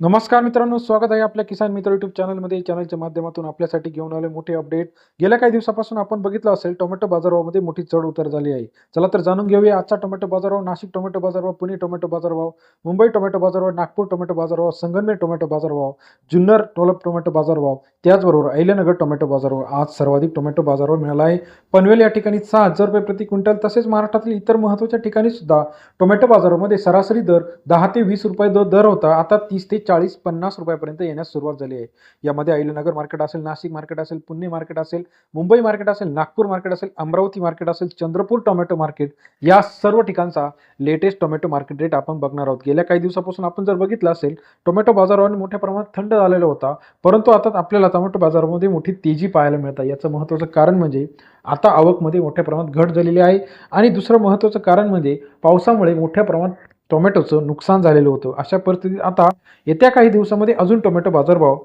नमस्कार मित्रांनो स्वागत आहे आपल्या किसान मित्र युट्यूब चॅनलमध्ये चॅनलच्या माध्यमातून आपल्यासाठी घेऊन आले मोठे अपडेट गेल्या काही दिवसापासून आपण बघितलं असेल टोमॅटो बाजारभावामध्ये मोठी चढ उतर झाली आहे. चला तर जाणून घेऊया आजचा टोमॅटो बाजारभाव नाशिक टोमॅटो बाजारभाव पुणे टोमॅटो बाजारभाव मुंबई टोमॅटो बाजारभाव नागपूर टोमॅटो बाजारभाव संगमनेर टोमॅटो बाजारभाव जुन्नर टोलप टोमॅटो बाजारभाव त्याचबरोबर अहिल्यानगर टोमॅटो बाजारभाव आज सर्वाधिक टोमॅटो बाजारभाव मिळाला आहे. पनवेल या ठिकाणी सहा हजार रुपये प्रति क्विंटल तसेच महाराष्ट्रातील इतर महत्त्वाच्या ठिकाणी सुद्धा टोमॅटो बाजारामध्ये सरासरी दर दहा ते वीस रुपये दर दर होता. आता तीस ते चाळीस पन्नास रुपयापर्यंत येण्यास सुरुवात झाली आहे. यामध्ये अहिल्यानगर मार्केट असेल नाशिक मार्केट असेल पुणे मार्केट असेल मुंबई मार्केट असेल नागपूर मार्केट असेल अमरावती मार्केट असेल चंद्रपूर टोमॅटो मार्केट या सर्व ठिकाणचा लेटेस्ट टोमॅटो मार्केट रेट आपण बघणार आहोत. गेल्या काही दिवसापासून आपण जर बघितलं असेल टोमॅटो बाजारावर मोठ्या प्रमाणात थंड झालेला होता परंतु आता आपल्याला टोमॅटो बाजारामध्ये मोठी तेजी पाहायला मिळत आहे. याचं महत्त्वाचं कारण म्हणजे आता आवकमध्ये मोठ्या प्रमाणात घट झालेली आहे. आणि दुसरं महत्त्वाचं कारण म्हणजे पावसामुळे मोठ्या प्रमाणात टोमॅटोचं नुकसान झालेलं होतं. अशा परिस्थितीत आता येत्या काही दिवसामध्ये अजून टोमॅटो बाजारभाव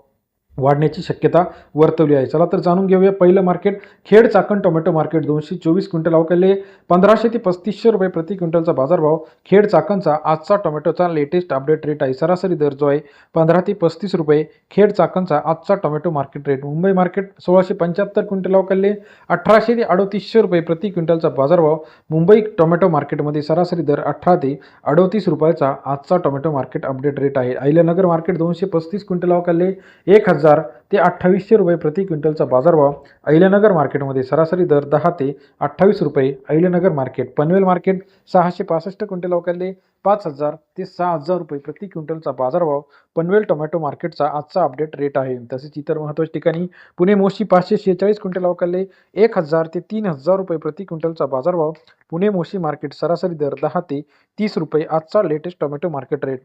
वाढण्याची शक्यता वर्तवली आहे. चला तर जाणून घेऊया पहिलं market Khed Chakan tomato market दोनशे चोवीस क्विंटल अवकाले पंधराशे ते पस्तीसशे रुपये प्रति क्विंटलचा बाजारभाव. खेड चाकणचा आजचा टोमॅटोचा लेटेस्ट अपडेट रेट आहे. सरासरी दर जो आहे पंधरा ते पस्तीस रुपये. खेड चाकणचा आजचा tomato market rate Mumbai market सोळाशे पंच्याहत्तर क्विंटल अवकाले अठराशे ते अडोतीसशे रुपये प्रति क्विंटलचा बाजारभाव. मुंबई टोमॅटो मार्केटमध्ये सरासरी दर अठरा ते अडोतीस रुपयाचा आजचा टोमॅटो मार्केट अपडेट रेट आहे. अहिल्यानगर मार्केट दोनशे पस्तीस क्विंटल अवकाले एक हजार ते अठ्ठावीसशे रुपये प्रति क्विंटलचा बाजारभाव अहिल्यानगर मार्केटमध्ये सरासरी दर दहा ते अठ्ठावीस रुपये. अहिल्यानगर मार्केट पनवेल मार्केट सहाशे पासष्ट क्विंटल अवकाले पाच हजार ते सहा हजार रुपये प्रति क्विंटलचा बाजारभाव. पनवेल टोमॅटो मार्केटचा आजचा अपडेट रेट आहे. तसेच इतर महत्त्वाच्या ठिकाणी पुणे मोशी पाचशे शेहेचाळीस क्विंटल अवकाले एक हजार ते तीन हजार रुपये प्रति क्विंटलचा बाजारभाव. पुणे मोशी मार्केट सरासरी दर दहा ते तीस रुपये आजचा latest tomato market rate.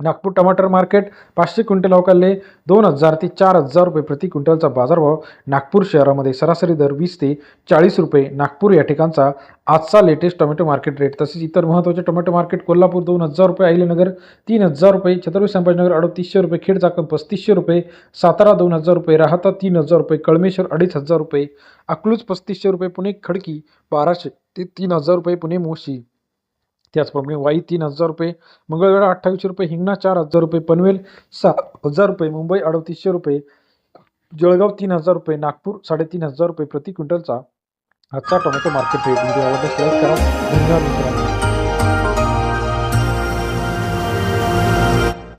Nagpur टमाटर मार्केट पाचशे क्विंटल अवकाले दोन हजार ते चार हजार रुपये प्रति क्विंटलचा बाजारभाव नागपूर शहरामध्ये सरासरी दर वीस ते चाळीस रुपये. नागपूर या ठिकाणचा आजचा लेटेस्ट टोमॅटो मार्केट रेट तसेच इतर महत्त्वाचे टोमॅटो मार्केट कोल्हापूर दोन हजार रुपये अहिल्यानगर तीन हजार रुपये छत्रपती संभाजीनगर अडतीसशे रुपये खेड चाकण पस्तीसशे रुपये सातारा दोन हजार रुपये राहता तीन हजार रुपये कळमेश्वर अडीच हजार रुपये अकलूज पस्तीसशे रुपये पुणे खडकी बाराशे ते तीन हजार रुपये पुणे मोशी त्याचप्रमाणे वाई तीन हजार रुपये मंगळवेढा अठ्ठावीसशे रुपये हिंगणा चार हजार रुपये पनवेल सहा हजार रुपये मुंबई अडतीसशे रुपये जळगाव तीन हजार रुपये नागपूर साडेतीन हजार रुपये प्रति क्विंटलचा आजचा टोमॅटो मार्केट रेट. व्हिडिओ आवडल्यास लाईक करा. धन्यवाद मित्रांनो.